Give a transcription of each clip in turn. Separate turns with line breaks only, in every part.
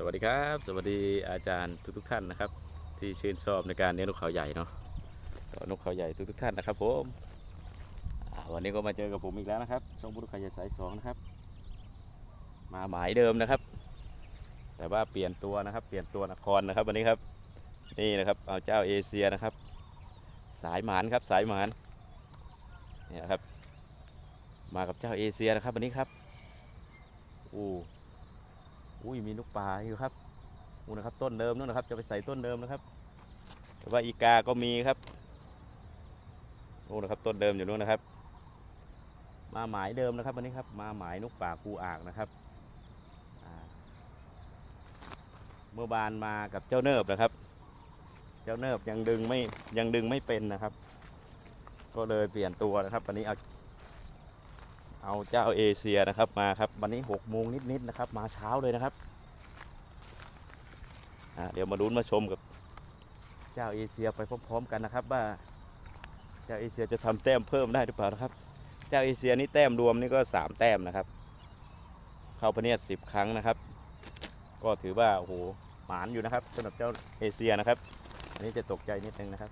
สวัสดีครับ สวัสดีอาจารย์ทุกๆท่านนะครับ ที่ชื่นชอบในการเลี้ยงนกเขาใหญ่เนาะนกเขาใหญ่ทุกๆท่านนะครับผมวันนี้ก็มาเจอกับผมอีกแล้วนะครับ ช่องบุรุษเขาใหญ่สายสองนะครับ มาหมายเดิมนะครับ แต่ว่าเปลี่ยนตัวนะครับ เปลี่ยนตัวนครนะครับวันนี้ครับ นี่นะครับเอาเจ้าเอเชียนะครับ สายหมานครับสายหมานนี่นะครับ มากับเจ้าเอเชียนะครับวันนี้ครับอู้ อุ้ยมีนกปลาอยู่ครับนู่นะครับต้นเดิมนู่นนะครับ จะไปใส่ต้นเดิมนะครับ แต่ว่าอีกาก็มีครับนู่นะครับต้นเดิมอยู่นู่นนะครับ มาหมายเดิมนะครับวันนี้ครับ มาหมายนกป่าคูอ่างนะครับเมื่อวานมากับเจ้าเนิบนะครับ เจ้าเนิบยังดึงไม่ยังดึงไม่เป็นนะครับ ก็เลยเปลี่ยนตัวนะครับวันนี้เอา เอาเจ้าเอเชียนะครับมาครับวันนี้หกโมงนิดๆนะครับ มาเช้าเลยนะครับเดี๋ยวมาลุ้นมาชมกับเจ้าเอเชียไปพร้อม ๆ กันนะครับ ว่าเจ้าเอเชียจะทำแต้มเพิ่มได้หรือเปล่านะครับ เจ้าเอเชียนี่แต้มรวมนี่ก็สามแต้มนะครับ เข้าพะเนียดสิบครั้งนะครับ ก็ถือว่าโอ้โหหมานอยู่นะครับสำหรับเจ้าเอเชียนะครับอันนี้จะตกใจนิดนึงนะครับ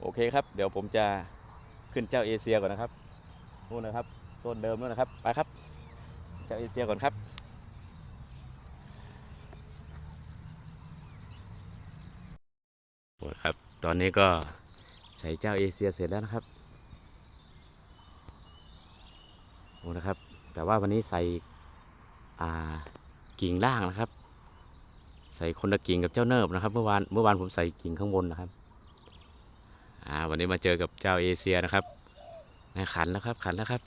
โอเคครับ เดี๋ยวผมจะขึ้นเจ้าเอเชียก่อนนะครับ นู่นนะครับต้นเดิมนู่นนะครับไปครับเจ้าเอเชียก่อนครับโอ้ครับ ตอนนี้ก็ใส่เจ้าเอเชียเสร็จแล้วนะครับโอ้นะครับ แต่ว่าวันนี้ใส่อ่ากิ่งล่างนะครับ ใส่คนละกิ่งกับเจ้าเนิบนะครับ เมื่อวานเมื่อวานผมใส่กิ่งข้างบนนะครับอ่าวันนี้มาเจอกับเจ้าเอเชียนะครับ ขันแล้วครับขันแล้วครับ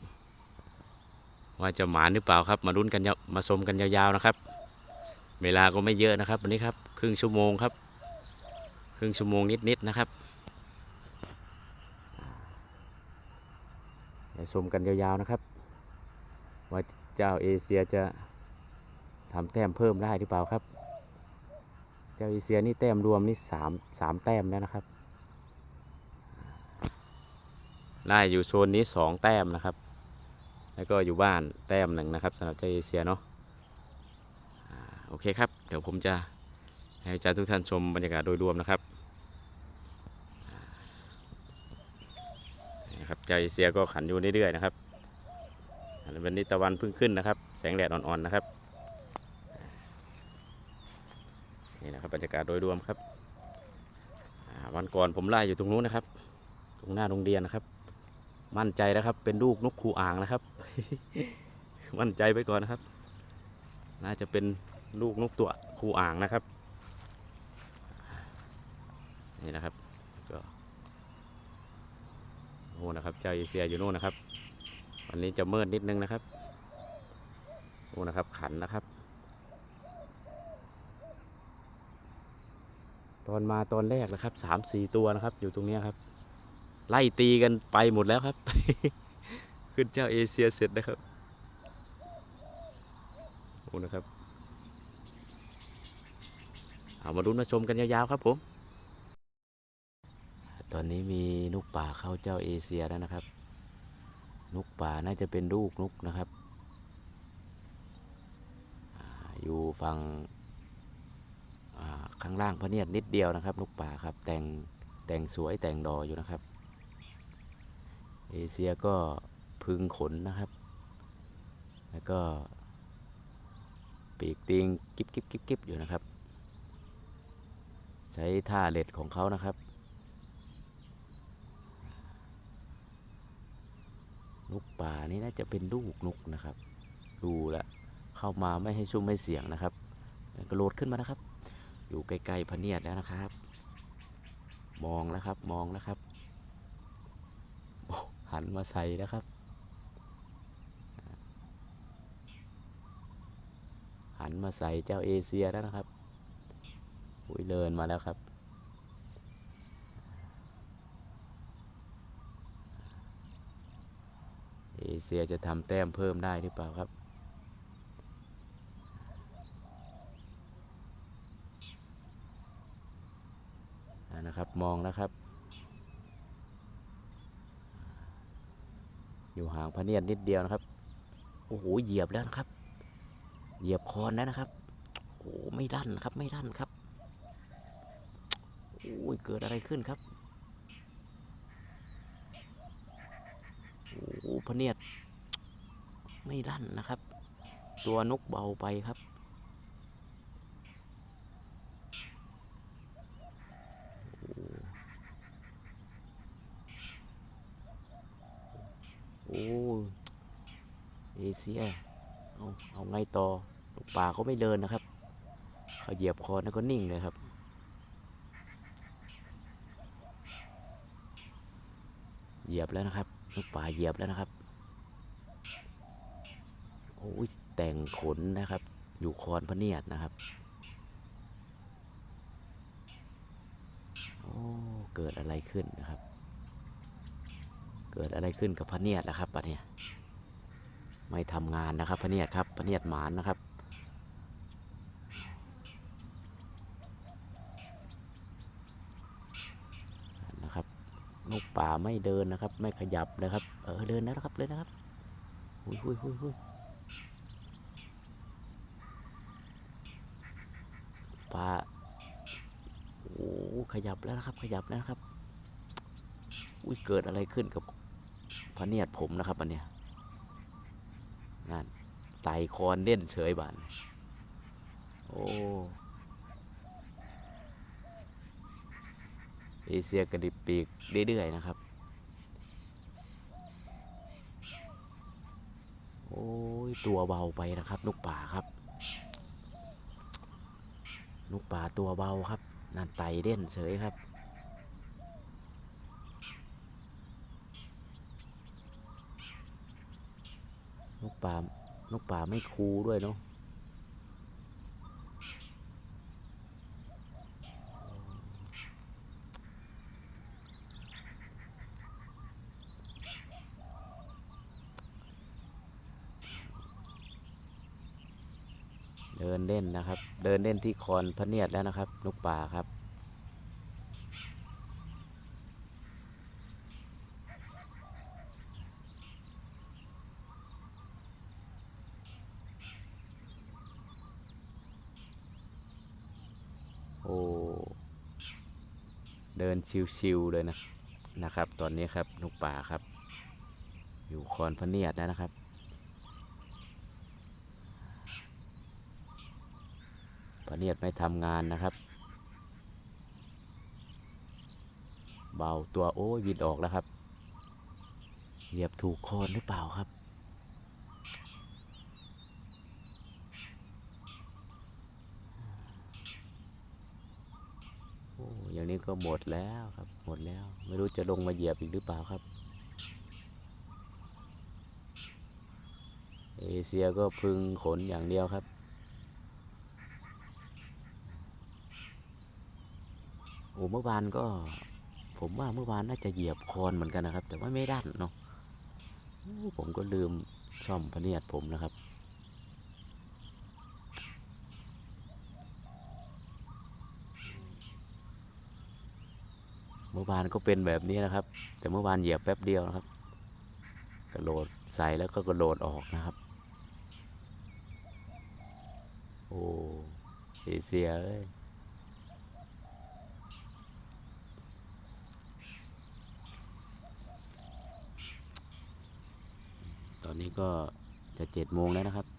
ว่าจะหมานหรือเปล่าครับ มาลุ้นกันยาวมาชมกันยาวๆนะครับ เวลาก็ไม่เยอะนะครับ วันนี้ครับ ครึ่งชั่วโมงครับ ครึ่งชั่วโมงนิดๆนะครับเดี๋ยวชมกันยาวๆนะครับ ว่าเจ้าเอเชียจะทำแต้มเพิ่มได้หรือเปล่าครับ เจ้าเอเชียนี่แต้มรวมนี่สามสามแต้มแล้วนะครับ ได้อยู่โซนนี้สองแต้มนะครับ แล้วก็อยู่บ้านแต้มหนึ่งนะครับสำหรับเจ้าเอเชียเนาะโอเคครับ เดี๋ยวผมจะให้อาจารย์ทุกท่านชมบรรยากาศโดยรวมนะครับนะครับเจ้าเอเชียก็ขันอยู่เรื่อยๆนะครับวันนี้ตะวันเพิ่งขึ้นนะครับ แสงแดดอ่อนๆนะครับนี่นะครับบรรยากาศโดยรวมครับวันก่อนผมไล่อยู่ตรงนู้นนะครับ ตรงหน้าโรงเรียนนะครับ มั่นใจแล้วครับ เป็นลูกนกคูอ่างนะครับ มั่นใจไปก่อนนะครับ น่าจะเป็นลูกนกตัวคูอ่างนะครับ นี่นะครับก็โอ้นะครับเจ้าเอเชียอยู่นู่นนะครับ วันนี้จะมืดนิดนึงนะครับโอ้นะครับขันนะครับ ตอนมาตอนแรกนะครับสามสี่ตัวนะครับ อยู่ตรงนี้ครับ ไล่ตีกันไปหมดแล้วครับ ขึ้นเจ้าเอเชียเสร็จนะครับโอ้นะครับ เอามาดูมาชมกันยาวๆครับผม ตอนนี้มีนกป่าเข้าเจ้าเอเชียแล้วนะครับ นกป่าน่าจะเป็นลูกนกนะครับอยู่ฝั่งข้างล่างพระเนียดนิดเดียวนะครับ นกป่าครับ แต่งแต่งสวยแต่งดออยู่นะครับ เอเชียก็พึงขนนะครับ แล้วก็ปีกติงกิบกิบกิบกิบอยู่นะครับ ใช้ท่าเล็ดของเขานะครับนกป่านี่น่าจะเป็นลูกนกนะครับ ดูแลวเข้ามาไม่ให้ชุ่มไม่เสียงนะครับกระโดดขึ้นมานะครับ อยู่ใกล้ๆพเนียดแล้วนะครับ มองแล้วครับมองแล้วครับ หันมาใส่แล้วครับ หันมาใส่เจ้าเอเชียแล้วนะครับอุ้ยเดินมาแล้วครับ เอเชียจะทำแต้มเพิ่มได้หรือเปล่าครับนะครับมองแล้วครับ อยู่ห่างพระเนียดนิดเดียวนะครับ โอ้โห เหยียบแล้วนะครับ เหยียบคอนแล้วนะครับ โอ้ไม่ดันครับ ไม่ดันครับ โอ้ย เกิดอะไรขึ้นครับ โอ้พะเนียดไม่ดันนะครับ ตัวนกเบาไปครับ โอ้ย เอเชียเอาเอาไงต่อลูกป่าเขาไม่เดินนะครับเขาเหยียบคอแล้วก็นิ่งเลยครับเหยียบแล้วนะครับลูกป่าเหยียบแล้วนะครับโอ้ยแต่งขนนะครับ อยู่คอนพเนียดนะครับโอ้เกิดอะไรขึ้นนะครับ เกิดอะไรขึ้นกับพเนียดนะครับปะเนี่ย ไม่ทำงานนะครับพะเนียดครับพะเนียดหมานนะครับ นะครับนกป่าไม่เดินนะครับ ไม่ขยับนะครับ เออเดินนะครับเลยนะครับหุยหุยหุยหุยป่าโอ้ขยับแล้วนะครับ ขยับแล้วนะครับ อุ้ยเกิดอะไรขึ้นกับพระเนียดผมนะครับอันเนี้ย นั่นไตคอนเล่นเฉยบานโอ้เอเชียกระดิบปีกเรื่อยๆนะครับ โอ้ย ตัวเบาไปนะครับนกป่าครับนกป่าตัวเบาครับนั่นไตเล่นเฉยครับ นกป่า นกป่าไม่คูด้วยเนาะเดินเล่นนะครับ เดินเล่นที่คอนพระเนียดแล้วนะครับ นกป่าครับ โอ้ เดิน ชิวๆเลยนะนะครับ ตอนนี้ครับนกป่าครับ อยู่คอนพะเนียดแล้วนะครับพะเนียดไม่ทำงานนะครับ เบาตัวโอ้ยวินออกแล้วครับเหยียบถูกคอนหรือเปล่าครับ โอ้อย่าง นี้ก็หมดแล้วครับ หมดแล้ว ไม่รู้จะลงมาเหยียบอีกหรือเปล่าครับ เอเชียก็พึงขนอย่างเดียวครับ โอ้เมื่อวานก็ ผมว่าเมื่อวานน่าจะเหยียบคอนเหมือนกันนะครับ แต่ว่าไม่ดันเนาะผมก็ลืมช่อมพเนียดผมนะครับ เมื่อวานก็เป็นแบบนี้นะครับ แต่เมื่อวานเหยียบแป๊บเดียวนะครับ กระโดดใส่แล้วก็กระโดดออกนะครับ โอ้เอเชียเอ้ยตอนนี้ก็จะเจ็ดโมงแล้วนะครับ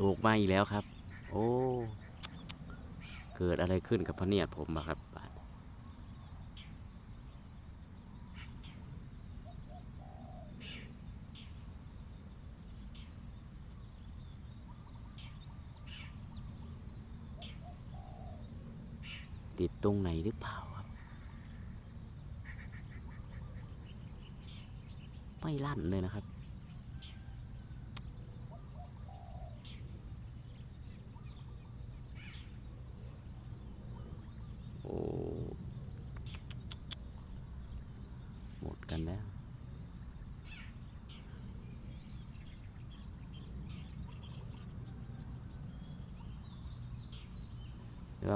ลูกมาอีกแล้วครับ โอ้ เกิดอะไรขึ้นกับพะเนียดผมอะครับบาดติดตรงไหนหรือเปล่าครับ ไม่ลั่นเลยนะครับ โอ้ กันแล้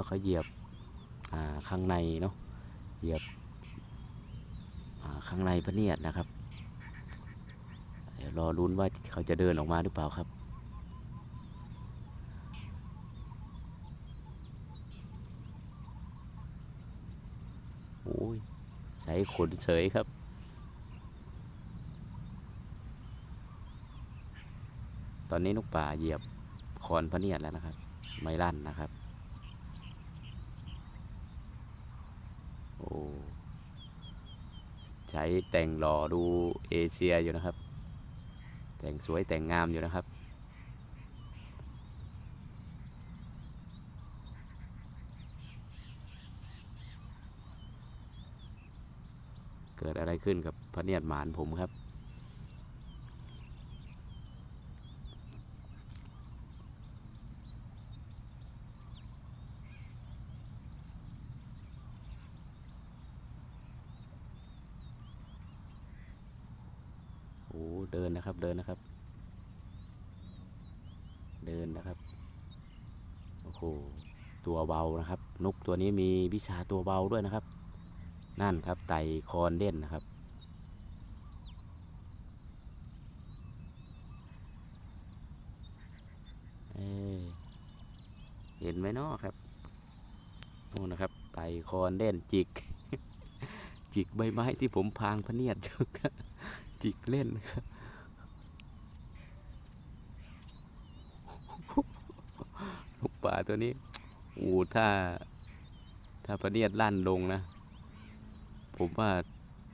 ว หรือว่าเขาเหยียบข้างในเนาะเหยียบข้างในพระเนียดนะครับ เดี๋ยวรอรุ้นว่าเขาจะเดินออกมาหรือเปล่าครับโอ้ยใช้ขนเฉยครับตอนนี้นกป่าเหยียบคอนพระเนียดแล้วนะครับ ไม่ลั่นนะครับ โอ้ใช้แต่งหล่อดูเอเชียอยู่นะครับ แต่งสวยแต่งงามอยู่นะครับ เกิดอะไรขึ้นกับพระเนียดหมานผมครับ โอ้เดิ นะครับ เดินนะครับ เดินนะครับ โอ้โห ตัวเบานะครับ นกตัวนี้มีวิชาตัวเบาด้วยนะครับ นั่นครับ ไตคอนเล่นนะครับเเห็นไหมเนาะครับโน่นนะครับ ไตคอนเล่นจิก จิกใบไม้ที่ผมพางพเนียดอยู่จิกเล่นครับ นก ป่าตัวนี้โอ้ถ้า ถ้าพระเนียดลั่นลงนะ ผมว่า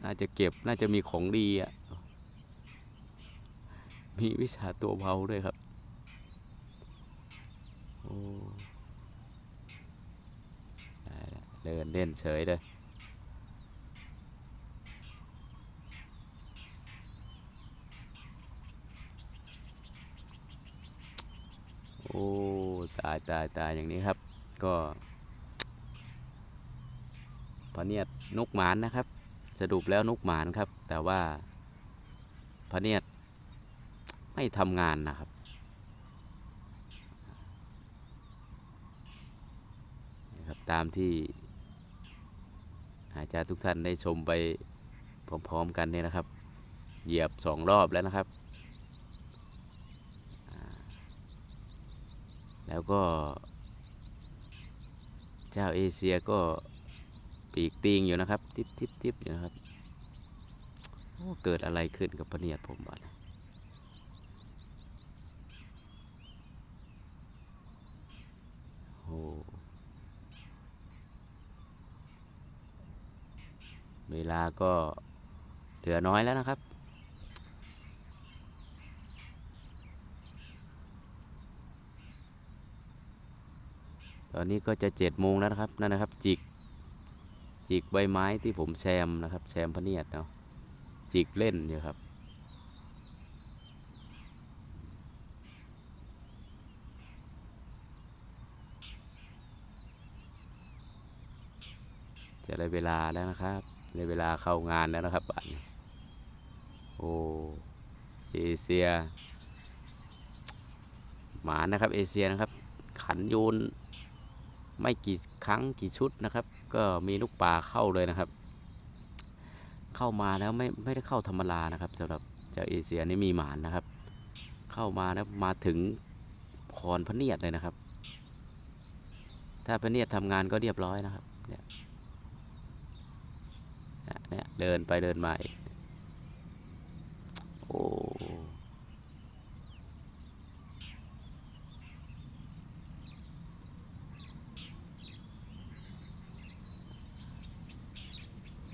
น่าจะเก็บน่าจะมีของดีอะ มีวิชาตัวเบาด้วยครับ โอ้เดินเล่นเฉยเลย อ้ตายตายตายอย่างนี้ครับ ก็พะเนียดนกหมานนะครับ สรุปแล้วนกหมานครับ แต่ว่าพะเนียดไม่ทำงานนะครับนครับตามที่อาจารย์ทุกท่านได้ชมไปพร้อมๆกันเนี่ยนะครับ เหยียบสองรอบแล้วนะครับ แล้วก็ เจ้าเอเชียก็ปีกติงอยู่นะครับ ทิปทิปทิปอยู่นะครับโอ้เกิดอะไรขึ้นกับพเนียดผมบ้างโอ้เวลาก็เหลือน้อยแล้วนะครับ อนนี้ก็จะเจ็ดโมงแล้วนะครับนั่นนะครับ จิก จิกใบไม้ที่ผมแซมนะครับ แซมพเนียดเนาะจิกเล่นอยู่ครับ จะได้เวลาแล้วนะครับได้เวลาเข้างานแล้วนะครับบัดนี้โอ้เอเชีย หมานะครับ เอเชียนะครับ ขันโยน ไม่กี่ครั้งกี่ชุดนะครับ ก็มีลูกปลาเข้าเลยนะครับ เข้ามาแล้วไม่ไม่ได้เข้าธรรมดานะครับสำหรับเจ้าเอเชียนี่มีหมานนะครับ เข้ามาแล้วมาถึงคอนพเนียดเลยนะครับ ถ้าพเนียดทำงานก็เรียบร้อยนะครับเนี่ยเนี่ยเดินไปเดินมาโอ้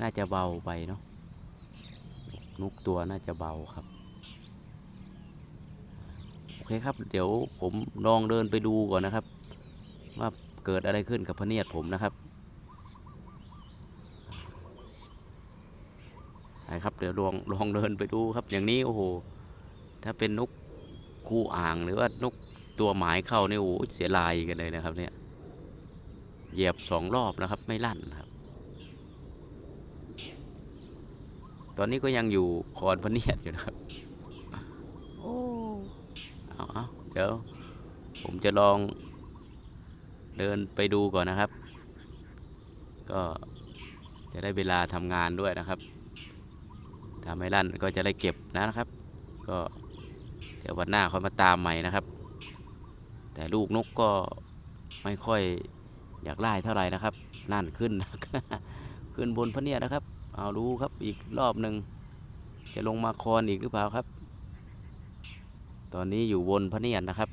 น่าจะเบาไปเนาะนุกตัวน่าจะเบาครับ โอเคครับ เดี๋ยวผมลองเดินไปดูก่อนนะครับ ว่าเกิดอะไรขึ้นกับพเนียดผมนะครับไปครับเดี๋ยวลองลองเดินไปดูครับ อย่างนี้โอ้โห ถ้าเป็นนกคู่อ่างหรือว่านกตัวหมายเข้าเนี่ยโอ้เสียลายกันเลยนะครับเนี่ยเหยียบสองรอบนะครับไม่ลั่นครับ ตอนนี้ก็ยังอยู่คอนพะเนียดอยู่นะครับ โอ้เอาเอาเดี๋ยว ผมจะลองเดินไปดูก่อนนะครับ ก็จะได้เวลาทำงานด้วยนะครับถ้าไม่ลั่นก็จะได้เก็บนะครับ ก็เดี๋ยววันหน้าค่อยมาตามใหม่นะครับ แต่ลูกนกก็ไม่ค่อยอยากไล่เท่าไหร่นะครับ นั่นขึ้น ขึ้นบนพะเนียดนะครับ เอาดูครับอีกรอบหนึ่งจะลงมาคอนอีกหรือเปล่าครับ ตอนนี้อยู่บนพะเนียดนะครับ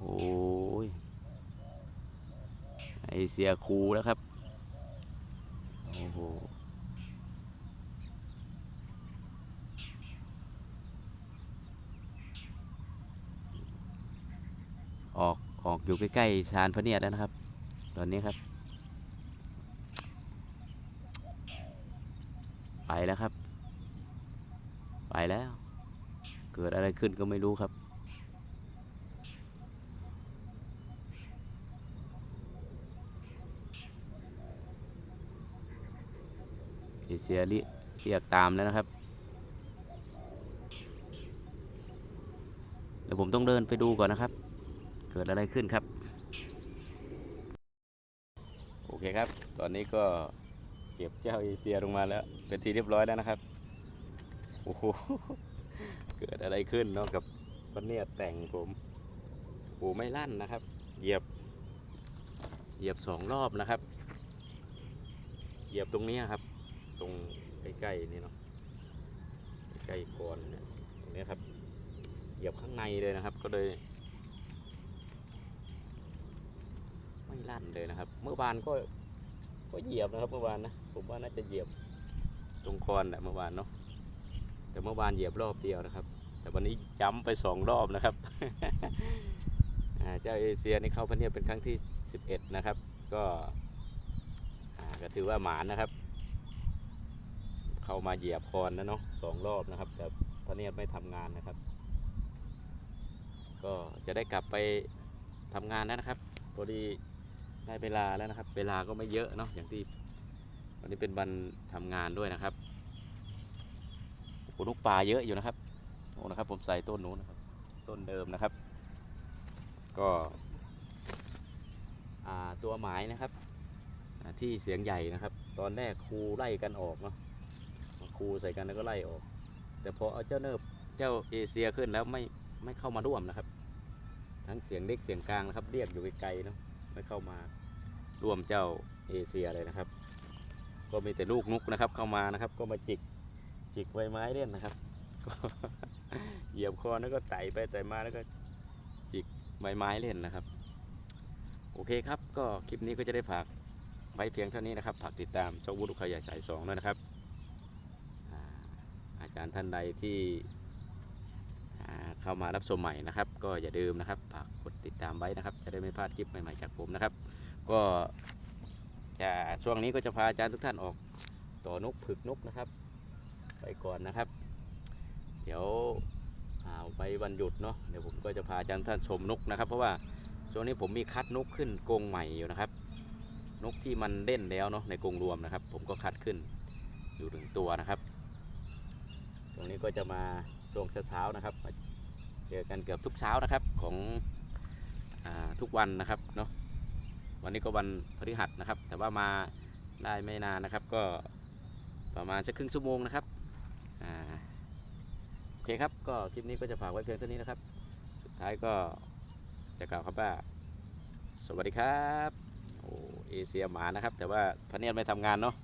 โอ้ยไอเสียครูแล้วครับโอ้โหออกออกอยู่ใกล้ๆชานพระเนียดแล้วนะครับ ตอนนี้ครับ ไปแล้วครับ ไปแล้ว เกิดอะไรขึ้นก็ไม่รู้ครับ เอเชียริเรียกตามแล้วนะครับเดี๋ยวผมต้องเดินไปดูก่อนนะครับ เกิดอะไรขึ้นครับ โอเคครับ ตอนนี้ก็ เก็บเจ้าเอเชียลงมาแล้ว เป็นทีเรียบร้อยแล้วนะครับ โอ้โห เกิดอะไรขึ้นเนาะกับพันเนียแต่งผมโอ้ไม่ลั่นนะครับ เหยียบ เหยียบสองรอบนะครับ เหยียบตรงนี้ครับ ตรงใกล้ๆนี่เนาะ ใกล้ๆคอนเนี่ยตรงนี้ครับ เหยียบข้างในเลยนะครับ ก็เลยไม่ลั่นเลยนะครับ เมื่อวานก็ก็เหยียบนะครับเมื่อวานนะ ผมว่าน่าจะเหยียบตรงคอนแหละเมื่อวานเนาะแต่เมื่อวานเหยียบรอบเดียวนะครับ แต่วันนี้ย้ำไปสองรอบนะครับเจ้าเอเชียนี่เข้าพันเนียเป็นครั้งที่ 11 นะครับ ก็ก็ถือว่าหมานนะครับ เข้ามาเหยียบคอนนะเนาะสองรอบนะครับ แต่พันเนียไม่ทำงานนะครับ ก็จะได้กลับไปทำงานแล้วนะครับพอดีได้เวลาแล้วนะครับ เวลาก็ไม่เยอะเนาะอย่างที่ วันนี้เป็นวันทำงานด้วยนะครับโอ้นกปลาเยอะอยู่นะครับโอ้นะครับ ผมใส่ต้นนู้นนะครับ ต้นเดิมนะครับ ก็ตัวหมายนะครับที่เสียงใหญ่นะครับ ตอนแรกครูไล่กันออกเนาะครูใส่กันแล้วก็ไล่ออก แต่พอเอาเจ้าเนิบเจ้าเอเชียขึ้นแล้วไม่ไม่เข้ามาร่วมนะครับ ทั้งเสียงเล็กเสียงกลางนะครับ เรียกอยู่ไกลๆเนาะไม่เข้ามาร่วมเจ้าเอเชียเลยนะครับ ก็มีแต่ลูกนุกนะครับเข้ามานะครับ ก็มาจิกจิกใบไม้เล่นนะครับเหยียบคอแล้วก็ไต่ไปไต่มาแล้วก็จิกใบไม้เล่นนะครับ โอเคครับ ก็คลิปนี้ก็จะได้ฝากไว้เพียงเท่านี้นะครับฝากติดตามช่องวุฒิขยายสายสองด้วยนะครับ อาอาจารย์ท่านใดที่เข้ามารับชมใหม่นะครับ ก็อย่าลืมนะครับฝากกดติดตามไว้นะครับ จะได้ไม่พลาดคลิปใหม่ๆจากผมนะครับ ก็ จะช่วงนี้ก็จะพาอาจารย์ทุกท่านออกต่อนกผึกนกนะครับ ไปก่อนนะครับ เดี๋ยวไปวันหยุดเนาะเดี๋ยวผมก็จะพาอาจารย์ท่านชมนกนะครับ เพราะว่าช่วงนี้ผมมีคัดนกขึ้นกรงใหม่อยู่นะครับ นกที่มันเล่นแล้วเนาะในกรงรวมนะครับ ผมก็คัดขึ้นอยู่หนึ่งตัวนะครับตรงนี้ก็จะมาช่วงเช้าๆนะครับเจอกันเกือบทุกเช้านะครับของอทุกวันนะครับเนาะ วันนี้ก็วันพฤหัสนะครับ แต่ว่ามาได้ไม่นานนะครับ ก็ประมาณสักครึ่งชั่วโมงนะครับอ่าโอเคครับก็คลิปนี้ก็จะฝากไว้เพียงเท่านี้นะครับ สุดท้ายก็จะกล่าวครับว่าสวัสดีครับโอ้เอเชียหมานะครับ แต่ว่าพเนียดไม่ทำงานเนาะ